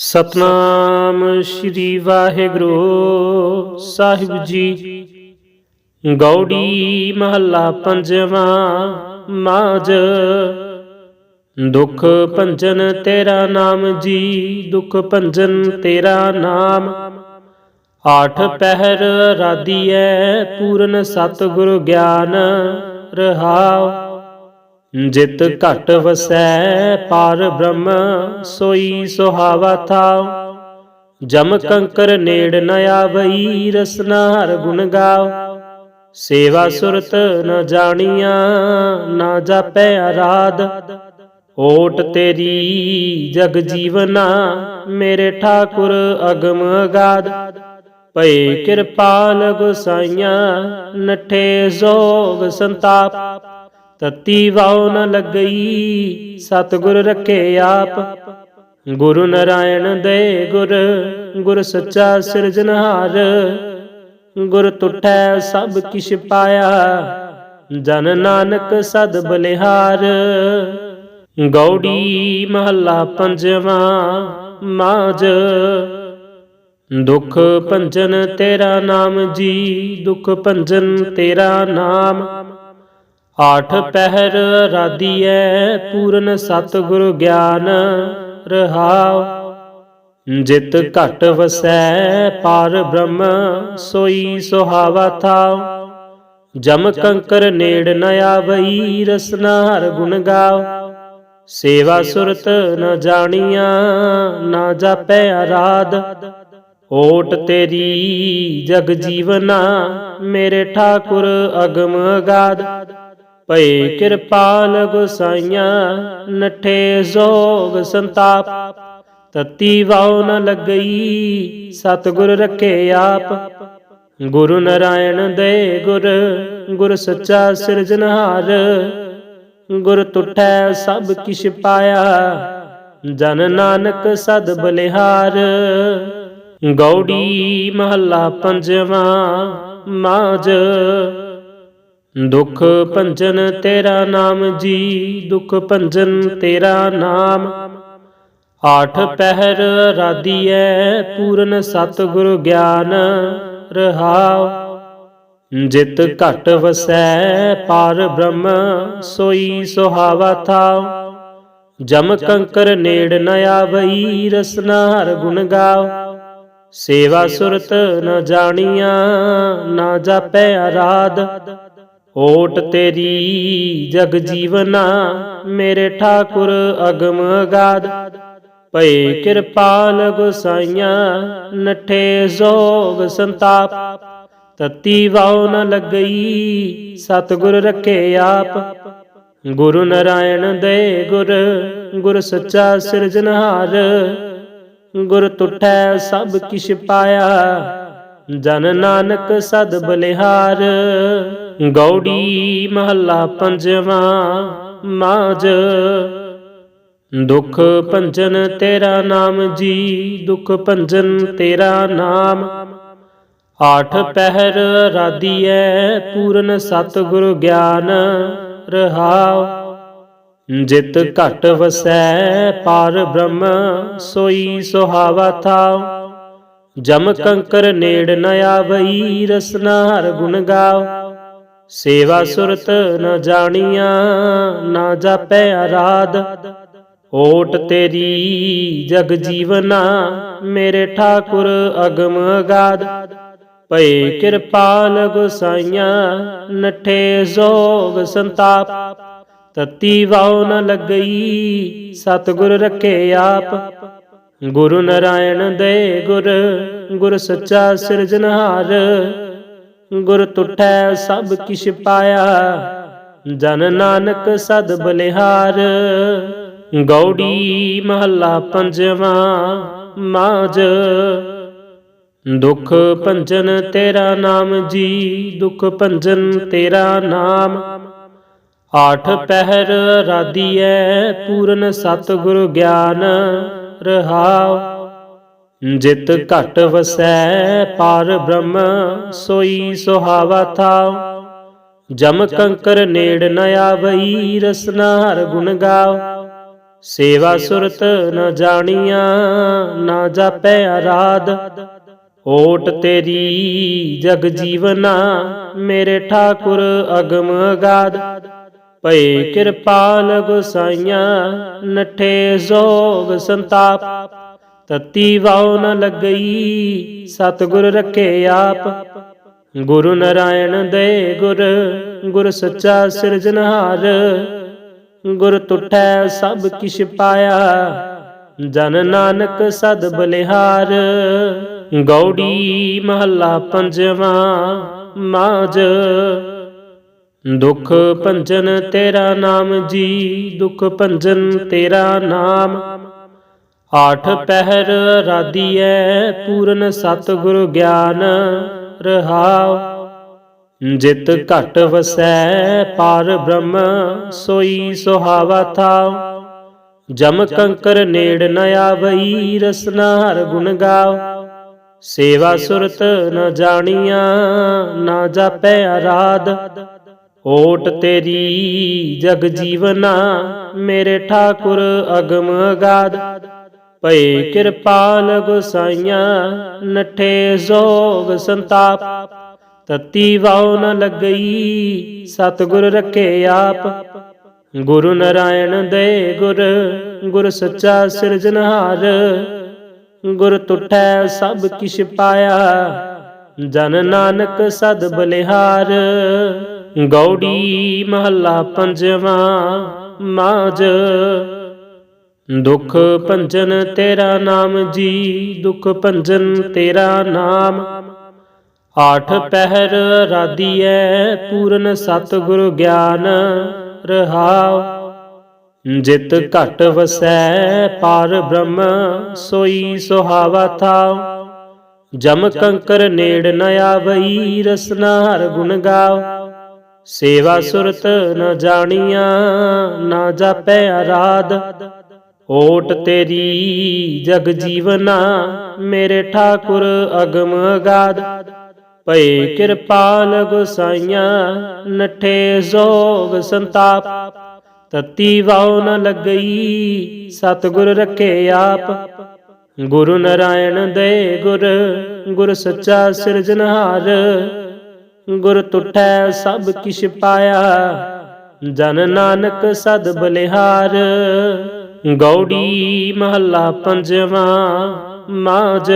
ਸਤਨਾਮ ਸ੍ਰੀ ਵਾਹਿਗੁਰੂ ਸਾਹਿਬ ਜੀ। ਗੌੜੀ ਮਹੱਲਾ ਪੰਜਵਾਂ ਮਾਜ। ਦੁਖ ਭੰਜਨ ਤੇਰਾ ਨਾਮ ਜੀ, ਦੁਖ ਭੰਜਨ ਤੇਰਾ ਨਾਮ। ਆਠ ਪਹਿਰ ਰਾਦੀਐ ਪੂਰਨ ਸਤਿਗੁਰ ਗਿਆਨ ਰਹਾਉ। ਜਿਤ ਘਟ ਵਸੈ, ਪਾਰ ਬ੍ਰਹਮ ਸੋਈ ਸੁਹਾਵਾ ਥਾ। ਜਮ ਕੰਕਰ ਨੇੜ ਨ ਆਵਈ, ਰਸਨਾ ਹਰ ਗੁਣ ਗਾਓ। ਸੇਵਾ ਸੁਰਤ ਨ ਜਾਣੀਆਂ, ਨਾ ਜਾਪੈ ਆਰਾਧ ਓਟ ਤੇਰੀ ਜਗ ਜੀਵਨਾ, ਮੇਰੇ ਠਾਕੁਰ ਅਗਮ ਅਗਾਧ। ਭਏ ਕਿਰਪਾਲ ਗੁਸਾਈਆਂ ਨਠੇ ਜ਼ੋਗ ਸੰਤਾਪ। ਤਤੀ ਵਾਉ ਨ ਲੱਗਈ, ਸਤਿਗੁਰ ਰੱਖੇ ਆਪ। ਗੁਰੂ ਨਰਾਇਣ ਦੇ ਗੁਰ ਗੁਰ ਸੱਚਾ ਸਿਰਜਨਹਾਰ ਗੁਰ ਤੁਠੈ ਸਭ ਕਿਛ ਪਾਇਆ, ਜਨ ਨਾਨਕ ਸਦ ਬਲਿਹਾਰ। ਗੌੜੀ ਮਹੱਲਾ ਪੰਜਵਾਂ ਮਾਜ ਦੁਖ ਭੰਜਨ ਤੇਰਾ ਨਾਮ ਜੀ, ਦੁਖ ਭੰਜਨ ਤੇਰਾ ਨਾਮ। ਆਠ ਪਹਿਰ ਰਾਦੀਐ ਪੂਰਨ ਸਤਿਗੁਰ ਗਿਆਨ ਰਹਾਉ। ਜਿਤ ਘਟ ਵਸੈ ਪਾਰ ਬ੍ਰਹਮ ਸੋਈ ਸੁਹਾਵਾ ਥਾਉ। ਜਮ ਕੰਕਰ ਨੇੜ ਨ ਆਵਈ ਰਸਨਾ ਹਰ ਗੁਣ ਗਾਓ ਸੇਵਾ ਸੁਰਤ ਨ ਜਾਣੀਆਂ ਨਾ ਜਾਪੈ ਆਰਾਧ ਓਟ ਤੇਰੀ ਜਗ ਜੀਵਨਾ ਮੇਰੇ ਠਾਕੁਰ ਅਗਮ ਅਗਾਧ। ਭਏ ਕਿਰਪਾਲ ਗੁਸਾਈਆਂ ਨਠੇ ਜ਼ੋਗ ਸੰਤਾਪ। ਤਤੀ ਵਾਉ ਨ ਲੱਗਈ, ਸਤਿਗੁਰ ਰੱਖੇ ਆਪ। ਗੁਰੂ ਨਾਰਾਇਣ ਦੇ ਗੁਰ ਗੁਰ ਸੱਚਾ ਸਿਰਜਨਹਾਰ ਗੁਰ ਤੁਠੈ ਸਭ ਕਿਛ ਪਾਇਆ, ਜਨ ਨਾਨਕ ਸਦ ਬਲਿਹਾਰ। ਗੌੜੀ ਮਹੱਲਾ ਪੰਜਵਾਂ ਮਾਜ ਦੁਖ ਭੰਜਨ ਤੇਰਾ ਨਾਮ ਜੀ, ਦੁਖ ਭੰਜਨ ਤੇਰਾ ਨਾਮ। ਆਠ ਪਹਿਰ ਰਾਦੀਐ ਪੂਰਨ ਸਤਿਗੁਰ ਗਿਆਨ ਰਹਾਉ। ਜਿਤ ਘਟ ਵਸੈ, ਪਾਰ ਬ੍ਰਹਮ ਸੋਈ ਸੁਹਾਵਾ ਥਾਉ। ਜਮ ਕੰਕਰ ਨੇੜ ਨ ਆਵਈ ਰਸਨਾ ਹਰ ਗੁਣ ਗਾਓ ਸੇਵਾ ਸੁਰਤ ਨ ਜਾਣੀਆਂ, ਨਾ ਜਾਪੈ ਆਰਾਧ ਓਟ ਤੇਰੀ ਜਗ ਜੀਵਨਾ ਮੇਰੇ ਠਾਕੁਰ ਅਗਮ ਅਗਾਧ ਭਏ ਕਿਰਪਾਲ ਗੁਸਾਈਆਂ, ਨਠੇ ਜ਼ੋਗ ਸੰਤਾਪ। ਤਤੀ ਵਾਉ ਨ ਲੱਗਈ, ਸਤਿਗੁਰ ਰੱਖੇ ਆਪ। ਗੁਰੂ ਨਾਰਾਇਣ ਦੇ ਗੁਰ ਗੁਰ ਸੱਚਾ ਸਿਰਜਨਹਾਰ ਗੁਰ ਤੁਠੈ ਸਭ ਕਿਛ ਪਾਇਆ, ਜਨ ਨਾਨਕ ਸਦ ਬਲਿਹਾਰ। ਗੌੜੀ ਮਹੱਲਾ ਪੰਜਵਾਂ ਮਾਜ ਦੁਖ ਭੰਜਨ ਤੇਰਾ ਨਾਮ ਜੀ, ਦੁਖ ਭੰਜਨ ਤੇਰਾ ਨਾਮ। ਆਠ ਪਹਿਰ ਰਾਦੀਐ ਪੂਰਨ ਸਤਿਗੁਰ ਗਿਆਨ ਰਹਾਉ। ਜਿਤ ਘਟ ਵਸੈ, ਪਾਰ ਬ੍ਰਹਮ ਸੋਈ ਸੁਹਾਵਾ ਥਾਉ। ਜਮ ਕੰਕਰ ਨੇੜ ਨ ਆਵਈ ਰਸਨਾ ਹਰ ਗੁਣ ਗਾਓ ਸੇਵਾ ਸੁਰਤ ਨ ਜਾਣੀਆਂ, ਨਾ ਜਾਪੈ ਆਰਾਧ ਓਟ ਤੇਰੀ ਜਗ ਜੀਵਨਾ, ਮੇਰੇ ਠਾਕੁਰ ਅਗਮ ਅਗਾਧ। ਭਏ ਕਿਰਪਾਲ ਗੁਸਾਈਆਂ ਨਠੇ ਜ਼ੋਗ ਸੰਤਾਪ। ਤਤੀ ਵਾਉ ਨ ਲੱਗਈ, ਸਤਿਗੁਰ ਰੱਖੇ ਆਪ। ਗੁਰੂ ਨਾਰਾਇਣ ਦੇ ਗੁਰ ਗੁਰ ਸੱਚਾ ਸਿਰਜਨਹਾਰ ਗੁਰ ਤੁਠੈ ਸਭ ਕਿਛ ਪਾਇਆ। ਜਨ ਨਾਨਕ ਸਦ ਬਲਿਹਾਰ। ਗੌੜੀ ਮਹੱਲਾ ਪੰਜਵਾਂ ਮਾਜ ਦੁਖ ਭੰਜਨ ਤੇਰਾ ਨਾਮ ਜੀ, ਦੁਖ ਭੰਜਨ ਤੇਰਾ ਨਾਮ। ਆਠ ਪਹਿਰ ਰਾਦੀਐ ਪੂਰਨ ਸਤਿਗੁਰ ਗਿਆਨ ਰਹਾਉ। ਜਿਤ ਘਟ ਵਸੈ, ਪਾਰ ਬ੍ਰਹਮ ਸੋਈ ਸੁਹਾਵਾ ਥਾ। ਜਮ ਕੰਕਰ ਨੇੜ ਨ ਆਵਈ ਰਸਨਾ ਹਰ ਗੁਣ ਗਾਓ। ਸੇਵਾ ਸੁਰਤ ਨ ਜਾਣੀਆਂ, ਨਾ ਜਾਪੈ ਆਰਾਧ ਓਟ ਤੇਰੀ ਜਗ ਜੀਵਨਾ, ਮੇਰੇ ਠਾਕੁਰ ਅਗਮ ਅਗਾਧ। ਭਏ ਕਿਰਪਾਲ ਗੁਸਾਈਆਂ ਨਠੇ ਜ਼ੋਗ ਸੰਤਾਪ। ਤਤੀ ਵਾਉ ਨ ਲੱਗਈ, ਸਤਿਗੁਰ ਰੱਖੇ ਆਪ। ਗੁਰੂ ਨਰਾਇਣ ਦੇ ਗੁਰ ਗੁਰ ਸੱਚਾ ਸਿਰਜਨਹਾਰ ਗੁਰ ਤੁਠੈ ਸਭ ਕਿਛ ਪਾਇਆ, ਜਨ ਨਾਨਕ ਸਦ ਬਲਿਹਾਰ। ਗੌੜੀ ਮਹੱਲਾ ਪੰਜਵਾਂ ਮਾਜ ਦੁਖ ਭੰਜਨ ਤੇਰਾ ਨਾਮ ਜੀ, ਦੁਖ ਭੰਜਨ ਤੇਰਾ ਨਾਮ। ਆਠ ਪਹਿਰ ਰਾਦੀਐ ਪੂਰਨ ਸਤਿਗੁਰ ਗਿਆਨ ਰਹਾਉ। ਜਿਤ ਘਟ ਵਸੈ ਪਾਰ ਬ੍ਰਹਮ ਸੋਈ ਸੁਹਾਵਾ ਥਾਉ। ਜਮ ਕੰਕਰ ਨੇੜ ਨ ਆਵਈ ਰਸਨਾ ਹਰ ਗੁਣ ਗਾਉ। ਸੇਵਾ ਸੁਰਤ ਨ ਜਾਣੀਆਂ ਨਾ ਜਾਪੈ ਆਰਾਧ ਓਟ ਤੇਰੀ ਜਗ ਜੀਵਨਾ ਮੇਰੇ ਠਾਕੁਰ ਅਗਮ ਅਗਾਧ। ਭਏ ਕਿਰਪਾਲ ਗੁਸਾਈਆਂ ਨਠੇ ਜ਼ੋਗ ਸੰਤਾਪ। ਤਤੀ ਵਾਉ ਨ ਲੱਗਈ, ਸਤਿਗੁਰ ਰੱਖੇ ਆਪ। ਗੁਰੂ ਨਰਾਇਣ ਦੇ ਗੁਰ ਗੁਰ ਸੱਚਾ ਸਿਰਜਨਹਾਰ ਗੁਰ ਤੁਠੈ ਸਭ ਕਿਛ ਪਾਇਆ, ਜਨ ਨਾਨਕ ਸਦ ਬਲਿਹਾਰ। ਗੌੜੀ ਮਹੱਲਾ ਪੰਜਵਾਂ ਮਾਜ ਦੁਖ ਭੰਜਨ ਤੇਰਾ ਨਾਮ ਜੀ, ਦੁਖ ਭੰਜਨ ਤੇਰਾ ਨਾਮ। ਆਠ ਪਹਿਰ ਰਾਦੀਐ ਪੂਰਨ ਸਤਿਗੁਰ ਗਿਆਨ ਰਹਾਉ। ਜਿਤ ਘਟ ਵਸੈ, ਪਾਰ ਬ੍ਰਹਮ ਸੋਈ ਸੁਹਾਵਾ ਥਾਉ। ਜਮ ਕੰਕਰ ਨੇੜ ਨ ਆਵਈ, ਰਸਨਾ ਹਰ ਗੁਣ ਗਾਉ। ਸੇਵਾ ਸੁਰਤ ਨ ਜਾਣੀਆਂ, ਨਾ ਜਾਪੈ ਆਰਾਧ ਓਟ ਤੇਰੀ ਜਗ ਜੀਵਨਾ ਮੇਰੇ ਠਾਕੁਰ ਅਗਮ ਅਗਾਧ ਭਏ ਕਿਰਪਾਲ ਗੁਸਾਈਆਂ ਨਠੇ ਜ਼ੋਗ ਸੰਤਾਪ। ਤਤੀ ਵਾਉ ਨ ਲੱਗਈ, ਸਤਿਗੁਰ ਰੱਖੇ ਆਪ। ਗੁਰੂ ਨਾਰਾਇਣ ਦੇ ਗੁਰ ਗੁਰ ਸੱਚਾ ਸਿਰਜਨਹਾਰ ਗੁਰ ਤੁਠੈ ਸਭ ਕਿਛ ਪਾਇਆ, ਜਨ ਨਾਨਕ ਸਦ ਬਲਿਹਾਰ। ਗੌੜੀ ਮਹੱਲਾ ਪੰਜਵਾਂ ਮਾਜ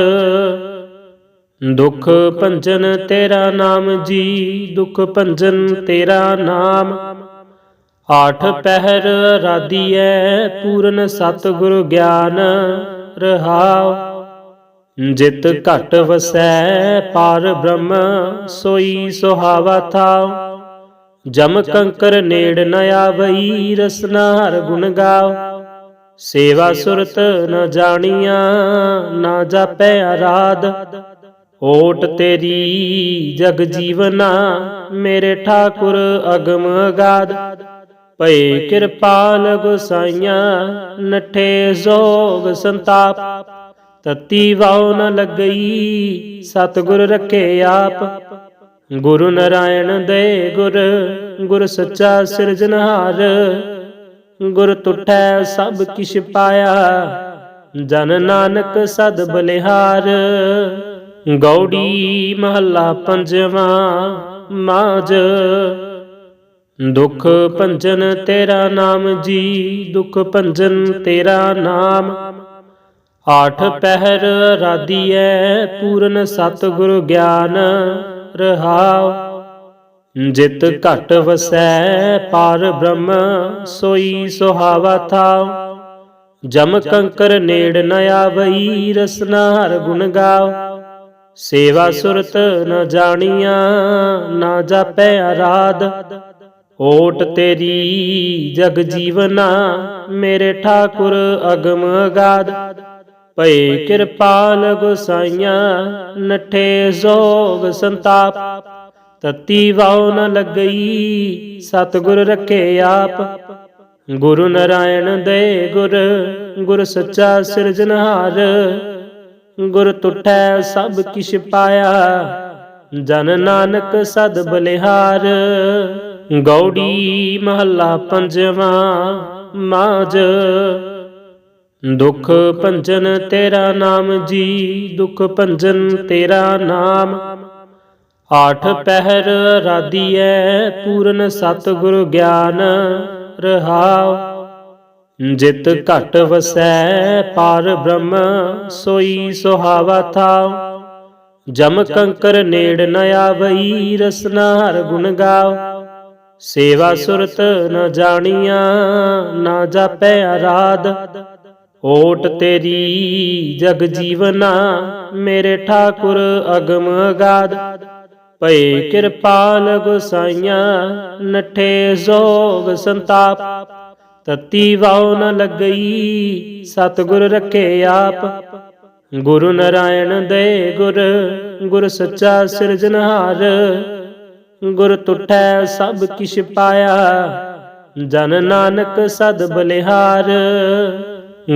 ਦੁਖ ਭੰਜਨ ਤੇਰਾ ਨਾਮ ਜੀ, ਦੁਖ ਭੰਜਨ ਤੇਰਾ ਨਾਮ। ਆਠ ਪਹਿਰ ਰਾਦੀਐ ਪੂਰਨ ਸਤਿਗੁਰ ਗਿਆਨ ਰਹਾਉ। ਜਿਤ ਘਟ ਵਸੈ, ਪਾਰ ਬ੍ਰਹਮ ਸੋਈ ਸੁਹਾਵਾ ਥਾਉ। ਜਮ ਕੰਕਰ ਨੇੜ ਨ ਆਵਈ, ਰਸਨਾ ਹਰ ਗੁਣ ਗਾਓ ਸੇਵਾ ਸੁਰਤ ਨ ਜਾਣੀਆਂ, ਨਾ ਜਾਪੈ ਆਰਾਧ ਓਟ ਤੇਰੀ ਜਗ ਜੀਵਨਾ, ਮੇਰੇ ਠਾਕੁਰ ਅਗਮ ਅਗਾਧ। ਭਏ ਕਿਰਪਾਲ ਗੁਸਾਈਆਂ ਨਠੇ ਜ਼ੋਗ ਸੰਤਾਪ। ਤਤੀ ਵਾਉ ਨ ਲੱਗਈ, ਸਤਿਗੁਰ ਰੱਖੇ ਆਪ। ਗੁਰੂ ਨਾਰਾਇਣ ਦੇ ਗੁਰ ਗੁਰ ਸੱਚਾ ਸਿਰਜਨਹਾਰ ਗੁਰ ਤੁਠੈ ਸਭ ਕਿਛ ਪਾਇਆ। ਜਨ ਨਾਨਕ ਸਦ ਬਲਿਹਾਰ। ਗੌੜੀ ਮਹੱਲਾ ਪੰਜਵਾਂ ਮਾਜ ਦੁਖ ਭੰਜਨ ਤੇਰਾ ਨਾਮ ਜੀ, ਦੁਖ ਭੰਜਨ ਤੇਰਾ ਨਾਮ। ਆਠ ਪਹਿਰ ਰਾਦੀਐ ਪੂਰਨ ਸਤਿਗੁਰ ਗਿਆਨ ਰਹਾਉ। ਜਿਤ ਘਟ ਵਸੈ, ਪਾਰ ਬ੍ਰਹਮ ਸੋਈ ਸੁਹਾਵਾ ਥਾ। ਜਮ ਕੰਕਰ ਨੇੜ ਨ ਆਵਈ ਰਸਨਾ ਹਰ ਗੁਣ ਗਾਓ। ਸੇਵਾ ਸੁਰਤ ਨ ਜਾਣੀਆਂ, ਨਾ ਜਾਪੈ ਆਰਾਧ ਓਟ ਤੇਰੀ ਜਗ ਜੀਵਨਾ, ਮੇਰੇ ਠਾਕੁਰ ਅਗਮ ਅਗਾਧ। ਭਏ ਕਿਰਪਾਲ ਗੁਸਾਈਆਂ ਨਠੇ ਜ਼ੋਗ ਸੰਤਾਪ। ਤਤੀ ਵਾਉ ਨ ਲੱਗਈ, ਸਤਿਗੁਰ ਰੱਖੇ ਆਪ। ਗੁਰੂ ਨਰਾਇਣ ਦੇ ਗੁਰ ਗੁਰ ਸੱਚਾ ਸਿਰਜਨਹਾਰ ਗੁਰ ਤੁਠੈ ਸਭ ਕਿਛ ਪਾਇਆ, ਜਨ ਨਾਨਕ ਸਦ ਬਲਿਹਾਰ। ਗੌੜੀ ਮਹੱਲਾ ਪੰਜਵਾਂ ਮਾਜ ਦੁਖ ਭੰਜਨ ਤੇਰਾ ਨਾਮ ਜੀ, ਦੁਖ ਭੰਜਨ ਤੇਰਾ ਨਾਮ। ਆਠ ਪਹਿਰ ਰਾਦੀਐ ਪੂਰਨ ਸਤਿਗੁਰ ਗਿਆਨ ਰਹਾਉ। ਜਿਤ ਘਟ ਵਸੈ ਪਾਰ ਬ੍ਰਹਮ ਸੋਈ ਸੁਹਾਵਾ ਥਾਉ। ਜਮ ਕੰਕਰ ਨੇੜ ਨ ਆਵਈ ਰਸਨਾ ਹਰ ਗੁਣ ਗਾਓ ਸੇਵਾ ਸੁਰਤ ਨ ਜਾਣੀਆਂ ਨਾ ਜਾਪੈ ਆਰਾਧ ਓਟ ਤੇਰੀ ਜਗ ਜੀਵਨਾ ਮੇਰੇ ਠਾਕੁਰ ਅਗਮ ਅਗਾਧ। ਭਏ ਕਿਰਪਾਲ ਗੁਸਾਈਆਂ ਨਠੇ ਜ਼ੋਗ ਸੰਤਾਪ। ਤਤੀ ਵਾਉ ਨ ਲੱਗਈ, ਸਤਿਗੁਰ ਰੱਖੇ ਆਪ। ਗੁਰੂ ਨਾਰਾਇਣ ਦੇ ਗੁਰ ਗੁਰ ਸੱਚਾ ਸਿਰਜਨਹਾਰ ਗੁਰ ਤੁਠੈ ਸਭ ਕਿਛ ਪਾਇਆ, ਜਨ ਨਾਨਕ ਸਦ ਬਲਿਹਾਰ।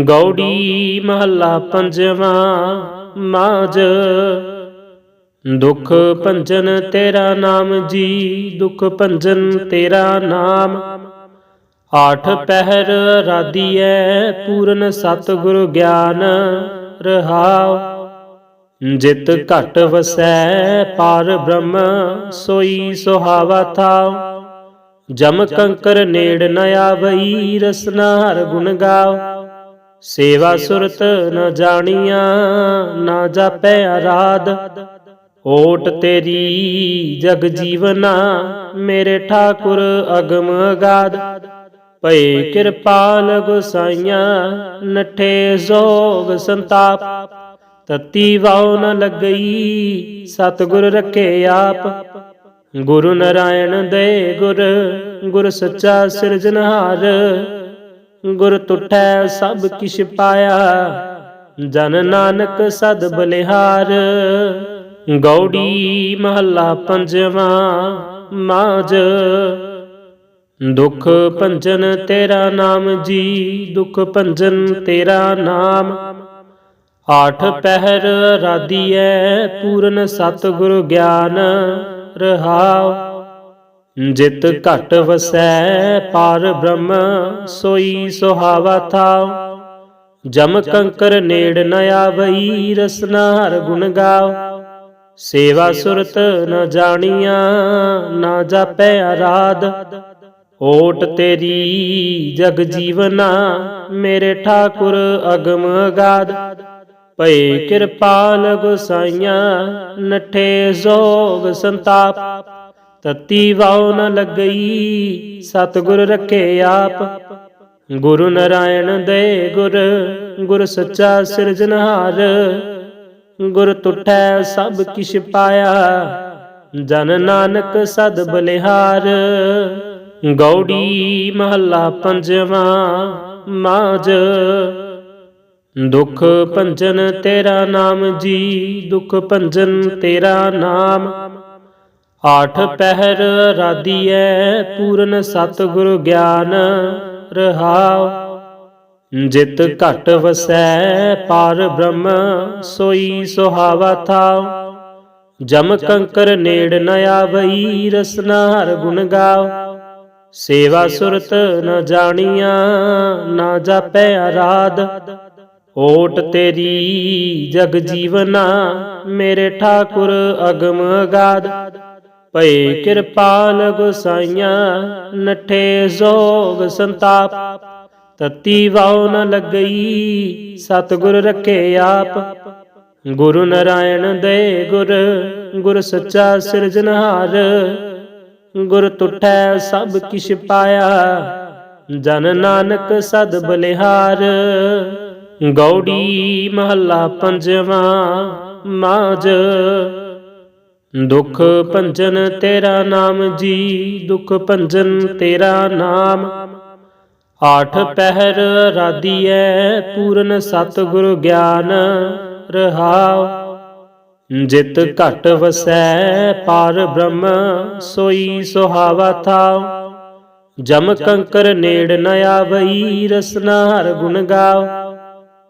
ਗੌੜੀ ਮਹੱਲਾ ਪੰਜਵਾਂ ਮਾਜ ਦੁਖ ਭੰਜਨ ਤੇਰਾ ਨਾਮ ਜੀ, ਦੁਖ ਭੰਜਨ ਤੇਰਾ ਨਾਮ। ਆਠ ਪਹਿਰ ਰਾਦੀਐ ਪੂਰਨ ਸਤਿਗੁਰ ਗਿਆਨ ਰਹਾਉ। ਜਿਤ ਘਟ ਵਸੈ, ਪਾਰ ਬ੍ਰਹਮ ਸੋਈ ਸੁਹਾਵਾ ਥਾਉ। ਜਮ ਕੰਕਰ ਨੇੜ ਨ ਆਵਈ ਰਸਨਾ ਹਰ ਗੁਣ ਗਾਓ ਸੇਵਾ ਸੁਰਤ ਨ ਜਾਣੀਆਂ, ਨਾ ਜਾਪੈ ਆਰਾਧ ਓਟ ਤੇਰੀ ਜਗ ਜੀਵਨਾ ਮੇਰੇ ਠਾਕੁਰ ਅਗਮ ਅਗਾਧ ਭਏ ਕਿਰਪਾਲ ਗੁਸਾਈਆਂ ਨਠੇ ਜ਼ੋਗ ਸੰਤਾਪ। ਤਤੀ ਵਾਉ ਨ ਲੱਗਈ, ਸਤਿਗੁਰ ਰੱਖੇ ਆਪ। ਗੁਰੂ ਨਾਰਾਇਣ ਦੇ ਗੁਰ ਗੁਰ ਸੱਚਾ ਸਿਰਜਨਹਾਰ ਗੁਰ ਤੁਠੈ ਸਭ ਕਿਛ ਪਾਇਆ, ਜਨ ਨਾਨਕ ਸਦ ਬਲਿਹਾਰ। ਗੌੜੀ ਮਹੱਲਾ ਪੰਜਵਾਂ ਮਾਜ ਦੁਖ ਭੰਜਨ ਤੇਰਾ ਨਾਮ ਜੀ, ਦੁਖ ਭੰਜਨ ਤੇਰਾ ਨਾਮ। ਆਠ ਪਹਿਰ ਰਾਦੀਐ ਪੂਰਨ ਸਤਿਗੁਰ ਗਿਆਨ ਰਹਾਉ। ਜਿਤ ਘਟ ਵਸੈ, ਪਾਰ ਬ੍ਰਹਮ ਸੋਈ ਸੁਹਾਵਾ ਥਾਉ। ਜਮ ਕੰਕਰ ਨੇੜ ਨ ਆਵਈ ਰਸਨਾ ਹਰ ਗੁਣ ਗਾਓ ਸੇਵਾ ਸੁਰਤ ਨ ਜਾਣੀਆਂ, ਨਾ ਜਾਪੈ ਆਰਾਧ ਓਟ ਤੇਰੀ ਜਗ ਜੀਵਨਾ, ਮੇਰੇ ਠਾਕੁਰ ਅਗਮ ਅਗਾਧ। ਭਏ ਕਿਰਪਾਲ ਗੁਸਾਈਆਂ ਨਠੇ ਜ਼ੋਗ ਸੰਤਾਪ। ਤਤੀ ਵਾਉ ਨ ਲੱਗਈ, ਸਤਿਗੁਰ ਰੱਖੇ ਆਪ। ਗੁਰੂ ਨਾਰਾਇਣ ਦੇ ਗੁਰ ਗੁਰ ਸੱਚਾ ਸਿਰਜਨਹਾਰ ਗੁਰ ਤੁਠੈ ਸਭ ਕਿਛ ਪਾਇਆ। ਜਨ ਨਾਨਕ ਸਦ ਬਲਿਹਾਰ। ਗੌੜੀ ਮਹੱਲਾ ਪੰਜਵਾਂ ਮਾਜ ਦੁਖ ਭੰਜਨ ਤੇਰਾ ਨਾਮ ਜੀ, ਦੁਖ ਭੰਜਨ ਤੇਰਾ ਨਾਮ। ਆਠ ਪਹਿਰ ਰਾਦੀਐ ਪੂਰਨ ਸਤਿਗੁਰ ਗਿਆਨ ਰਹਾਉ। ਜਿਤ ਘਟ ਵਸੈ, ਪਾਰ ਬ੍ਰਹਮ ਸੋਈ ਸੁਹਾਵਾ ਥਾ। ਜਮ ਕੰਕਰ ਨੇੜ ਨ ਆਵਈ, ਰਸਨਾ ਹਰ ਗੁਣ ਗਾਓ। ਸੇਵਾ ਸੁਰਤ ਨ ਜਾਣੀਆਂ, ਨਾ ਜਾਪੈ ਆਰਾਧ ਓਟ ਤੇਰੀ ਜਗ ਜੀਵਨਾ, ਮੇਰੇ ਠਾਕੁਰ ਅਗਮ ਅਗਾਧ। ਭਏ ਕਿਰਪਾਲ ਗੁਸਾਈਆਂ ਨਠੇ ਜ਼ੋਗ ਸੰਤਾਪ। ਤਤੀ ਵਾਉ ਨ ਲੱਗਈ, ਸਤਿਗੁਰ ਰੱਖੇ ਆਪ। ਗੁਰੂ ਨਾਰਾਇਣ ਦੇ ਗੁਰ ਗੁਰ ਸੱਚਾ ਸਿਰਜਨਹਾਰ ਗੁਰ ਤੁਠੈ ਸਭ ਕਿਛ ਪਾਇਆ, ਜਨ ਨਾਨਕ ਸਦ ਬਲਿਹਾਰ। ਗੌੜੀ ਮਹੱਲਾ ਪੰਜਵਾਂ ਮਾਜ ਦੁਖ ਭੰਜਨ ਤੇਰਾ ਨਾਮ ਜੀ, ਦੁਖ ਭੰਜਨ ਤੇਰਾ ਨਾਮ। ਆਠ ਪਹਿਰ ਰਾਦੀਐ ਪੂਰਨ ਸਤਿਗੁਰ ਗਿਆਨ ਰਹਾਉ। ਜਿਤ ਘਟ ਵਸੈ ਪਾਰ ਬ੍ਰਹਮ ਸੋਈ ਸੁਹਾਵਾ ਥਾਉ। ਜਮ ਕੰਕਰ ਨੇੜ ਨ ਆਵਈ ਰਸਨਾ ਹਰ ਗੁਣ ਗਾਓ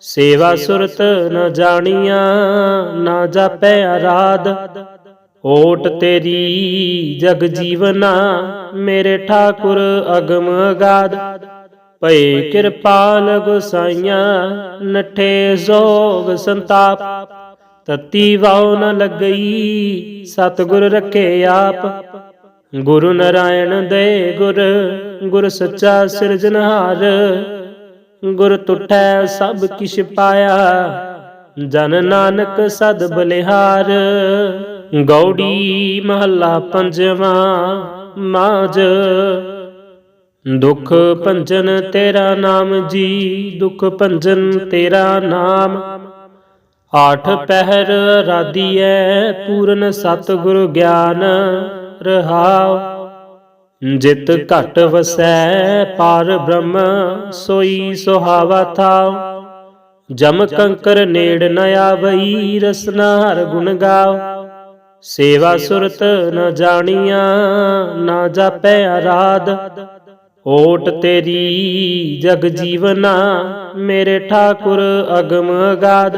ਸੇਵਾ ਸੁਰਤ ਨ ਜਾਣੀਆਂ ਨਾ ਜਾਪੈ ਆਰਾਧ ਓਟ ਤੇਰੀ ਜਗ ਜੀਵਨਾ ਮੇਰੇ ਠਾਕੁਰ ਅਗਮ ਅਗਾਧ। ਭਏ ਕਿਰਪਾਲ ਗੁਸਾਈਆਂ ਨਠੇ ਸੋਗ ਸੰਤਾਪ। ਤਤੀ ਵਾਉ ਨ ਲੱਗਈ, ਸਤਿਗੁਰ ਰੱਖੇ ਆਪ। ਗੁਰੂ ਨਰਾਇਣ ਦੇ ਗੁਰ ਗੁਰ ਸੱਚਾ ਸਿਰਜਨਹਾਰ ਗੁਰ ਤੁਠੈ ਸਭ ਕਿਛ ਪਾਇਆ, ਜਨ ਨਾਨਕ ਸਦ ਬਲਿਹਾਰ। ਗੌੜੀ ਮਹੱਲਾ ਪੰਜਵਾਂ ਮਾਜ ਦੁਖ ਭੰਜਨ ਤੇਰਾ ਨਾਮ ਜੀ, ਦੁਖ ਭੰਜਨ ਤੇਰਾ ਨਾਮ। ਆਠ ਪਹਿਰ ਰਾਦੀਐ ਪੂਰਨ ਸਤਗੁਰ ਗਿਆਨ ਰਹਾਉ। ਜਿਤ ਘਟ ਵਸੈ, ਪਾਰ ਬ੍ਰਹਮ ਸੋਈ ਸੁਹਾਵਾ ਥਾਉ। ਜਮ ਕੰਕਰ ਨੇੜ ਨ ਆਵਈ, ਰਸਨਾ ਹਰ ਗੁਣ ਗਾਓ ਸੇਵਾ ਸੁਰਤ ਨ ਜਾਣੀਆਂ, ਨਾ ਜਾਪੈ ਆਰਾਧ ਓਟ ਤੇਰੀ ਜਗ ਜੀਵਨਾ ਮੇਰੇ ਠਾਕੁਰ ਅਗਮ ਅਗਾਧ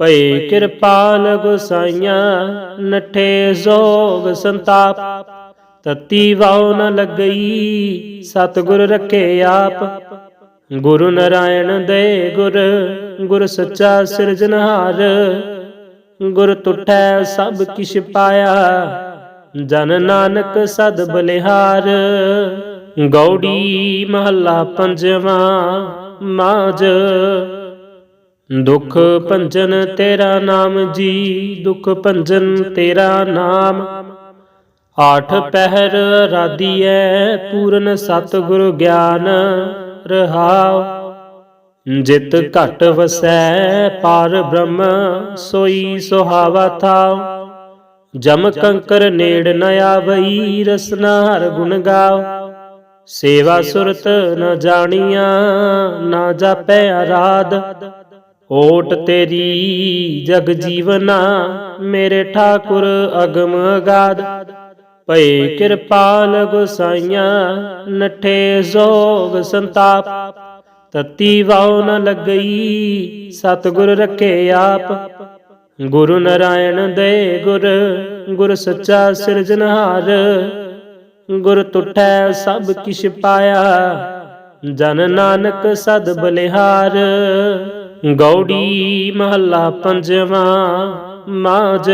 ਭਏ ਕਿਰਪਾਲ ਗੁਸਾਈਆਂ ਨਠੇ ਸੋਗ ਸੰਤਾਪ। ਤਤੀ ਵਾਉ ਨ ਲੱਗਈ, ਸਤਿਗੁਰ ਰੱਖੇ ਆਪ। ਗੁਰੂ ਨਾਰਾਇਣ ਦੇ ਗੁਰ ਗੁਰ ਸੱਚਾ ਸਿਰਜਨਹਾਰ ਗੁਰ ਤੁਠੈ ਸਭ ਕਿਛ ਪਾਇਆ, ਜਨ ਨਾਨਕ ਸਦ ਬਲਿਹਾਰ। ਗੌੜੀ ਮਹੱਲਾ ਪੰਜਵਾਂ ਮਾਜ ਦੁਖ ਭੰਜਨ ਤੇਰਾ ਨਾਮ ਜੀ, ਦੁਖ ਭੰਜਨ ਤੇਰਾ ਨਾਮ। ਆਠ ਪਹਿਰ ਰਾਦੀਐ ਪੂਰਨ ਸਤਗੁਰ ਗਿਆਨ ਰਹਾਉ। ਜਿਤ ਘਟ ਵਸੈ, ਪਾਰ ਬ੍ਰਹਮ ਸੋਈ ਸੁਹਾਵਾ ਥਾਉ। ਜਮ ਕੰਕਰ ਨੇੜ ਨ ਆਵਈ, ਰਸਨਾ ਹਰ ਗੁਣ ਗਾਓ ਸੇਵਾ ਸੁਰਤ ਨ ਜਾਣੀਆਂ, ਨਾ ਜਾਪੈ ਆਰਾਧ ਓਟ ਤੇਰੀ ਜਗ ਜੀਵਨਾ, ਮੇਰੇ ਠਾਕੁਰ ਅਗਮ ਅਗਾਧ। ਭਏ ਕਿਰਪਾਲ ਗੁਸਾਈਆਂ ਨਠੇ ਸੋਗ ਸੰਤਾਪ। ਤਤੀ ਵਾਉ ਨ ਲੱਗਈ, ਸਤਿਗੁਰ ਰੱਖੇ ਆਪ। ਗੁਰੂ ਨਾਰਾਇਣ ਦੇ ਗੁਰ ਗੁਰ ਸੱਚਾ ਸਿਰਜਨਹਾਰ ਗੁਰ ਤੁਠੈ ਸਭ ਕਿਛ ਪਾਇਆ। ਜਨ ਨਾਨਕ ਸਦ ਬਲਿਹਾਰ। ਗੌੜੀ ਮਹੱਲਾ ਪੰਜਵਾਂ ਮਾਜ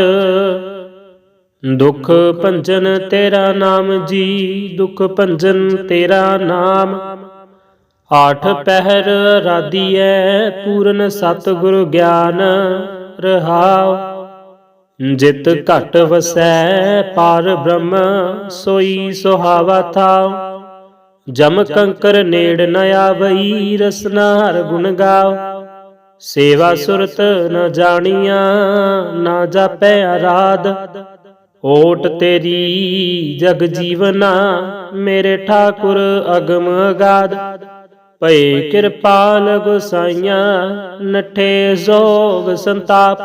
ਦੁਖ ਭੰਜਨ ਤੇਰਾ ਨਾਮ ਜੀ, ਦੁਖ ਭੰਜਨ ਤੇਰਾ ਨਾਮ। ਆਠ ਪਹਿਰ ਰਾਦੀਐ ਪੂਰਨ ਸਤਗੁਰ ਗਿਆਨ ਰਹਾਉ। ਜਿਤ ਘਟ ਵਸੈ, ਪਾਰ ਬ੍ਰਹਮ ਸੋਈ ਸੁਹਾਵਾ ਥਾਉ। ਜਮ ਕੰਕਰ ਨੇੜ ਨ ਆਵਈ ਰਸਨਾ ਹਰ ਗੁਣ ਗਾਓ ਸੇਵਾ ਸੁਰਤ ਨ ਜਾਣੀਆਂ, ਨਾ ਜਾਪੈ ਆਰਾਧ ਓਟ ਤੇਰੀ ਜਗ ਜੀਵਨਾ, ਮੇਰੇ ਠਾਕੁਰ ਅਗਮ ਅਗਾਧ। ਭਏ ਕਿਰਪਾਲ ਗੁਸਾਈਆਂ, ਨਠੇ ਸੋਗ ਸੰਤਾਪ।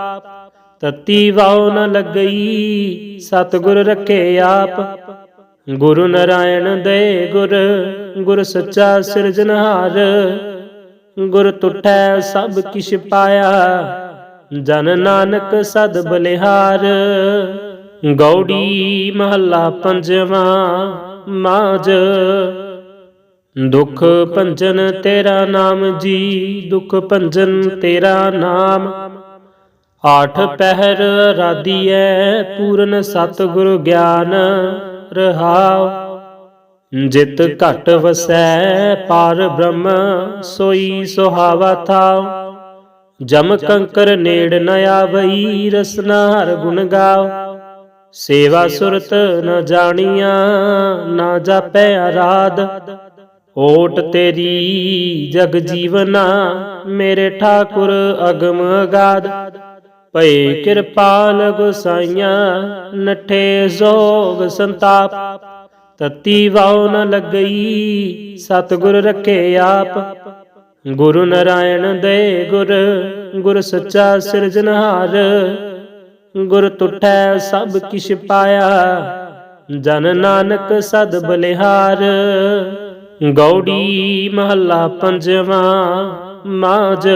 ਤਤੀ ਵਾਉ ਨ ਲੱਗਈ, ਸਤਿਗੁਰ ਰੱਖੇ ਆਪ। ਗੁਰੂ ਨਰਾਇਣ ਦੇ ਗੁਰ ਗੁਰ ਸੱਚਾ ਸਿਰਜਨਹਾਰ ਗੁਰ ਤੁਠੈ ਸਭ ਕਿਛ ਪਾਇਆ, ਜਨ ਨਾਨਕ ਸਦ ਬਲਿਹਾਰ। ਗੌੜੀ ਮਹੱਲਾ ਪੰਜਵਾਂ ਮਾਜ ਦੁਖ ਭੰਜਨ ਤੇਰਾ ਨਾਮ ਜੀ, ਦੁਖ ਭੰਜਨ ਤੇਰਾ ਨਾਮ। ਆਠ ਪਹਿਰ ਰਾਦੀਐ ਪੂਰਨ ਸਤ ਗੁਰ ਗਿਆਨ ਰਹਾਉ। ਜਿਤ ਘਟ ਵਸੈ ਪਾਰ ਬ੍ਰਹਮ ਸੋਈ ਸੁਹਾਵਾ ਥਾਉ। ਜਮ ਕੰਕਰ ਨੇੜ ਨ ਆਵਈ ਰਸਨਾ ਹਰ ਗੁਣ ਗਾਓ ਸੇਵਾ ਸੁਰਤ ਨ ਜਾਣੀਆਂ ਨਾ ਜਾਪੈ ਆਰਾਧ ਓਟ ਤੇਰੀ ਜਗ ਜੀਵਨਾ ਮੇਰੇ ਠਾਕੁਰ ਅਗਮ ਅਗਾਧ। ਭਏ ਕਿਰਪਾਲ ਗੁਸਾਈਆਂ ਨਠੇ ਸੋਗ ਸੰਤਾਪ। ਤਤੀ ਵਾਉ ਨ ਲੱਗਈ, ਸਤਿਗੁਰ ਰੱਖੇ ਆਪ। ਗੁਰੂ ਨਾਰਾਇਣ ਦੇ ਗੁਰ ਗੁਰ ਸੱਚਾ ਸਿਰਜਨਹਾਰ ਗੁਰ ਤੁਠੈ ਸਭ ਕਿਛ ਪਾਇਆ, ਜਨ ਨਾਨਕ ਸਦ ਬਲਿਹਾਰ। ਗੌੜੀ ਮਹੱਲਾ ਪੰਜਵਾਂ ਮਾਜ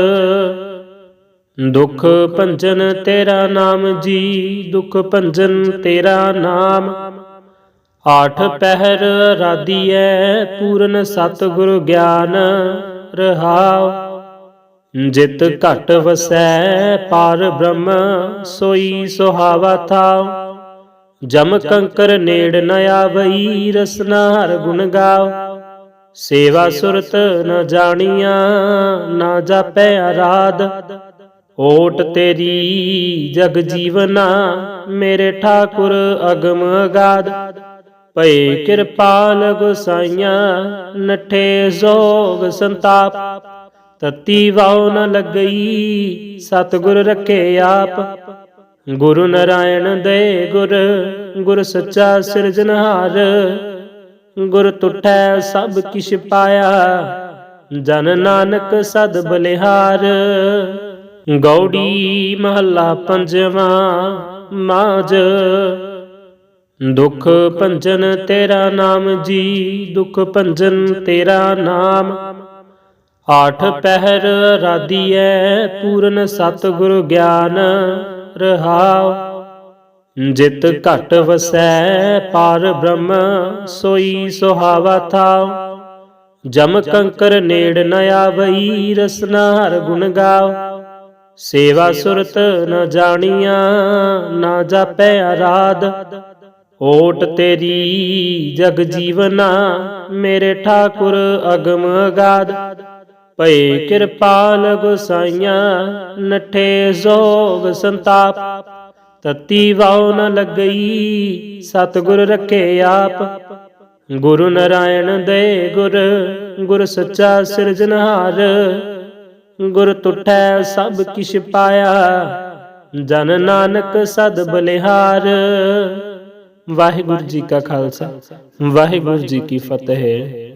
ਦੁਖ ਭੰਜਨ ਤੇਰਾ ਨਾਮ ਜੀ, ਦੁਖ ਭੰਜਨ ਤੇਰਾ ਨਾਮ। ਆਠ ਪਹਿਰ ਰਾਦੀਐ ਪੂਰਨ ਸਤਿਗੁਰ ਗਿਆਨ ਰਹਾਉ। ਜਿਤ ਘਟ ਵਸੈ, ਪਾਰ ਬ੍ਰਹਮ ਸੋਈ ਸੁਹਾਵਾ ਥਾਉ। ਜਮ ਕੰਕਰ ਨੇੜ ਨ ਆਵਈ, ਰਸਨਾ ਹਰ ਗੁਣ ਗਾਓ ਸੇਵਾ ਸੁਰਤ ਨ ਜਾਣੀਆਂ, ਨਾ ਜਾਪੈ ਆਰਾਧ ਓਟ ਤੇਰੀ ਜਗ ਜੀਵਨਾ ਮੇਰੇ ਠਾਕੁਰ ਅਗਮ ਅਗਾਧ ਭਏ ਕਿਰਪਾਲ ਗੁਸਾਈਆਂ ਨਠੇ ਜ਼ੋਗ ਸੰਤਾਪ। ਤਤੀ ਵਾਉ ਨ ਲੱਗਈ, ਸਤਿਗੁਰ ਰਖੇ ਆਪ। ਗੁਰੂ ਨਾਰਾਇਣ ਦੇ ਗੁਰ ਗੁਰ ਸੱਚਾ ਸਿਰਜਨਹਾਰ ਗੁਰ ਤੁਠੈ ਸਭ ਕਿਛ ਪਾਇਆ, ਜਨ ਨਾਨਕ ਸਦ ਬਲਿਹਾਰ। ਗੌੜੀ ਮਹੱਲਾ ਪੰਜਵਾਂ ਮਾਜ ਦੁਖ ਭੰਜਨ ਤੇਰਾ ਨਾਮ ਜੀ, ਦੁਖ ਭੰਜਨ ਤੇਰਾ ਨਾਮ। ਆਠ ਪਹਿਰ ਰਾਦੀਐ ਪੂਰਨ ਸਤਿਗੁਰ ਗਿਆਨ ਰਹਾਉ। ਜਿਤ ਘਟ ਵਸੈ, ਪਾਰ ਬ੍ਰਹਮ ਸੋਈ ਸੁਹਾਵਾ ਥਾਉ। ਜਮ ਕੰਕਰ ਨੇੜ ਨ ਆਵਈ, ਰਸਨਾ ਹਰ ਗੁਣ ਗਾਓ ਸੇਵਾ ਸੁਰਤ ਨ ਜਾਣੀਆਂ, ਨਾ ਜਾਪੈ ਆਰਾਧ ਓਟ ਤੇਰੀ ਜਗ ਜੀਵਨਾ, ਮੇਰੇ ਠਾਕੁਰ ਅਗਮ ਅਗਾਧ। ਭਏ ਕਿਰਪਾਲ ਗੁਸਾਈਆਂ ਨਠੇ ਜ਼ੋਗ ਸੰਤਾਪ। ਤਤੀ ਵਾਉ ਨ ਲੱਗਈ, ਸਤਿਗੁਰ ਰੱਖੇ ਆਪ। ਗੁਰੂ ਨਾਰਾਇਣ ਦੇ ਗੁਰ ਗੁਰ ਸੱਚਾ ਸਿਰਜਨਹਾਰ ਗੁਰ ਤੁਠੈ ਸਭ ਕਿਛ ਪਾਇਆ। ਜਨ ਨਾਨਕ ਸਦ ਬਲਿਹਾਰ। ਵਾਹਿਗੁਰੂ ਜੀ ਕਾ ਖਾਲਸਾ, ਵਾਹਿਗੁਰੂ ਜੀ ਕੀ ਫਤਿਹ।